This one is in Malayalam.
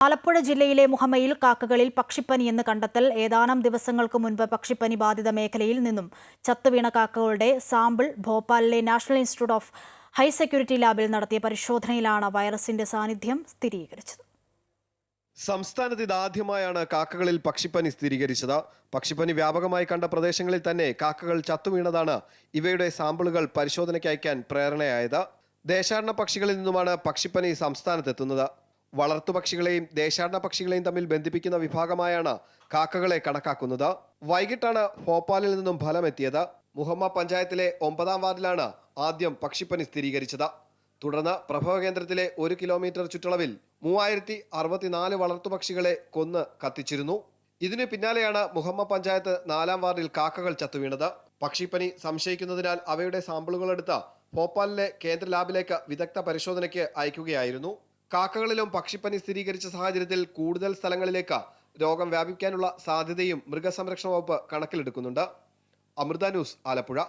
ആലപ്പുഴ ജില്ലയിലെ മുഹമ്മയിൽ കാക്കകളിൽ പക്ഷിപ്പനി എന്ന് കണ്ടെത്തൽ ഏതാനും ദിവസങ്ങൾക്ക് മുൻപ് പക്ഷിപ്പനി ബാധിത മേഖലയിൽ നിന്നും ചത്തുവീണ കാക്കകളുടെ sample ഭോപ്പാലിലെ national institute of high security ലാബിൽ നടത്തിയ പരിശോധനയിലാണ് വൈറസിന്റെ സാന്നിധ്യം സ്ഥിരീകരിച്ചത്. സംസ്ഥാനത്ത് ഇതാദ്യമായാണ് കാക്കകളിൽ പക്ഷിപ്പനി സ്ഥിരീകരിച്ചത്. പക്ഷിപ്പനി വ്യാപകമായി കണ്ട പ്രദേശങ്ങളിൽ തന്നെ കാക്കകൾ ചത്തുവീണതാണ് ഇവയുടെ സാമ്പിളുകൾ പരിശോധനയ്ക്ക് അയക്കാൻ പ്രേരണയായത്. ദേശാടന പക്ഷികളിൽ നിന്നുമാണ് പക്ഷിപ്പനി സംസ്ഥാനത്തെത്തുന്നത്. വളർത്തുപക്ഷികളെയും ദേശാടന പക്ഷികളെയും തമ്മിൽ ബന്ധിപ്പിക്കുന്ന വിഭാഗമായാണ് കാക്കകളെ കണക്കാക്കുന്നത്. വൈകിട്ടാണ് ഭോപ്പാലിൽ നിന്നും ഫലമെത്തിയത്. മുഹമ്മ പഞ്ചായത്തിലെ ഒമ്പതാം വാർഡിലാണ് ആദ്യം പക്ഷിപ്പനി സ്ഥിരീകരിച്ചത്. തുടർന്ന് പ്രഭവ കേന്ദ്രത്തിലെ ഒരു കിലോമീറ്റർ ചുറ്റളവിൽ മൂവായിരത്തി അറുപത്തിനാല് വളർത്തുപക്ഷികളെ കൊന്ന് കത്തിച്ചിരുന്നു. ഇതിനു പിന്നാലെയാണ് മുഹമ്മ പഞ്ചായത്ത് നാലാം വാർഡിൽ കാക്കകൾ ചത്തുവീണത് പക്ഷിപ്പനി സംശയിക്കുന്നതിനാൽ അവയുടെ സാമ്പിളുകൾ എടുത്ത് ഭോപ്പാലിലെ കേന്ദ്ര ലാബിലേക്ക് വിദഗ്ധ പരിശോധനയ്ക്ക് അയക്കുകയായിരുന്നു. കാക്കകളിലും പക്ഷിപ്പനി സ്ഥിരീകരിച്ച സാഹചര്യത്തിൽ കൂടുതൽ സ്ഥലങ്ങളിലേക്ക് രോഗം വ്യാപിക്കാനുള്ള സാധ്യതയും മൃഗസംരക്ഷണ വകുപ്പ് കണക്കിലെടുക്കുന്നുണ്ട്. അമൃത ന്യൂസ് ആലപ്പുഴ.